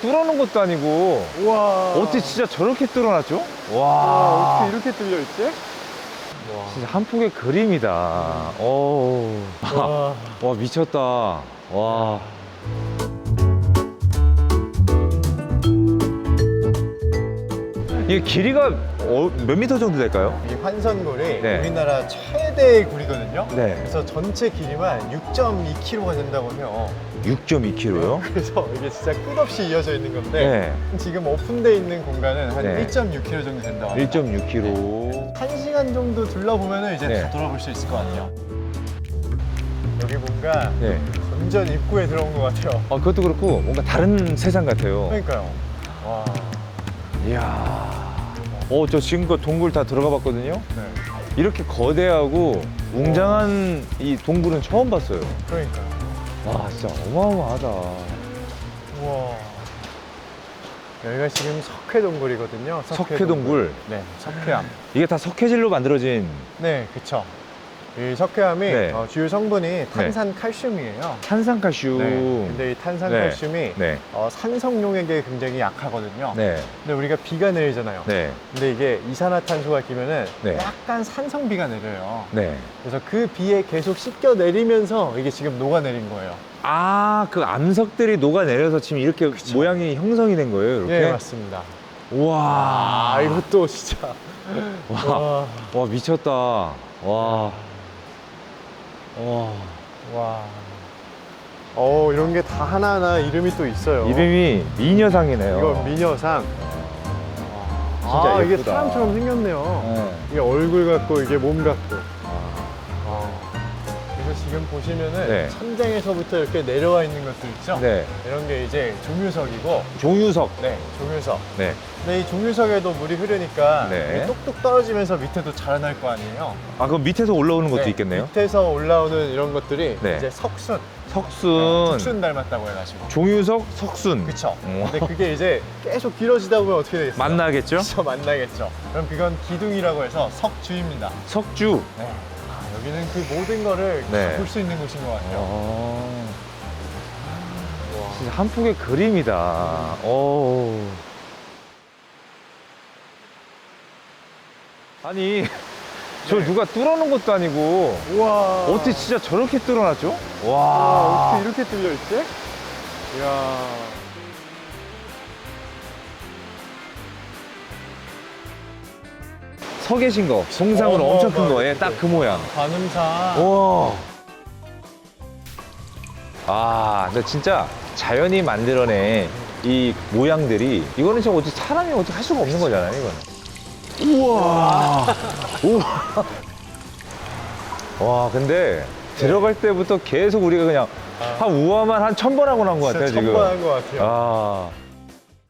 뚫어놓은 것도 아니고 우와. 어떻게 진짜 저렇게 뚫어놨죠? 와, 와, 어떻게 이렇게 뚫려 있지? 와. 진짜 한 폭의 그림이다. 오, 와. 와 미쳤다. 와. 이게 길이가 어, 몇 미터 정도 될까요? 이 환선굴이 네. 우리나라 최 대의 굴이거든요. 네. 그래서 전체 길이만 6.2km가 된다고 해요. 6.2km요? 그래서 이게 진짜 끝없이 이어져 있는 건데 네. 지금 오픈되어 있는 공간은 한 네. 1.6km 정도 된다고 합니다. 1.6km. 1시간 정도 둘러보면 이제 네. 다 돌아볼 수 있을 것 같아요. 여기 뭔가 네. 건전 입구에 들어온 것 같아요. 아, 그것도 그렇고 뭔가 다른 세상 같아요. 그러니까요. 와. 이야. 어, 저 지금껏 동굴 다 들어가 봤거든요. 네. 이렇게 거대하고 웅장한 이 동굴은 처음 봤어요. 그러니까요. 와, 진짜 어마어마하다. 우와. 여기가 지금 석회 동굴이거든요. 석회동굴. 네, 석회암. 이게 다 석회질로 만들어진 네, 그쵸. 이 석회암이 네. 어, 주요 성분이 탄산 칼슘이에요. 탄산칼슘. 네. 근데 이 탄산 네. 칼슘이 네. 어, 산성용액에 굉장히 약하거든요. 네. 근데 우리가 비가 내리잖아요. 네. 근데 이게 이산화탄소가 끼면은 네. 약간 산성비가 내려요. 네. 그래서 그 비에 계속 씻겨 내리면서 이게 지금 녹아내린 거예요. 아, 그 암석들이 녹아내려서 지금 이렇게 그쵸. 모양이 형성이 된 거예요, 이렇게? 예, 맞습니다. 우와. 아, 이것도 진짜. 와. 와. 와, 미쳤다. 와. 와. 와. 어, 이런 게 다 하나하나 이름이 또 있어요. 이름이 미녀상이네요. 이건 미녀상. 진짜 아, 이게 예쁘다. 사람처럼 생겼네요. 네. 이게 얼굴 같고 이게 몸 같고. 지금 보시면은 네. 천장에서부터 이렇게 내려와 있는 것들 있죠? 네. 이런 게 이제 종유석이고, 종유석. 네, 종유석. 네. 근데 이 종유석에도 물이 흐르니까 네. 이게 똑똑 떨어지면서 밑에도 자라날 거 아니에요? 아, 그럼 밑에서 올라오는 것도 네, 있겠네요? 밑에서 올라오는 이런 것들이 네. 이제 석순, 석순. 석순 닮았다고 해가지고. 종유석, 석순. 그쵸. 어. 근데 그게 이제 계속 길어지다 보면 어떻게 되겠어요? 만나겠죠? 그쵸, 만나겠죠. 그럼 그건 기둥이라고 해서 석주입니다. 석주. 네. 아, 여기는 그 모든 거를 네. 볼 수 있는 곳인 것 같아요. 어. 와. 진짜 한 폭의 그림이다. 오. 아니, 저 누가 뚫어놓은 것도 아니고 우와. 어떻게 진짜 저렇게 뚫어놨죠? 와, 와. 어떻게 이렇게 뚫려 있지? 이야. 서 계신 거, 송상으로 어, 엄청 큰 어, 거에 이렇게. 딱그 모양. 관음사. 와. 아, 근데 진짜 자연이 만들어낸 이 모양들이 이거는 진짜 어떻게 사람이 어떻게 할 수가 없는 거잖아요, 이거는. 우와. 우와. 와, 근데 들어갈 때부터 계속 우리가 그냥 한 우아만 한 천 번 하고 난 것 같아요, 지금. 천만한 것 같아요. 아.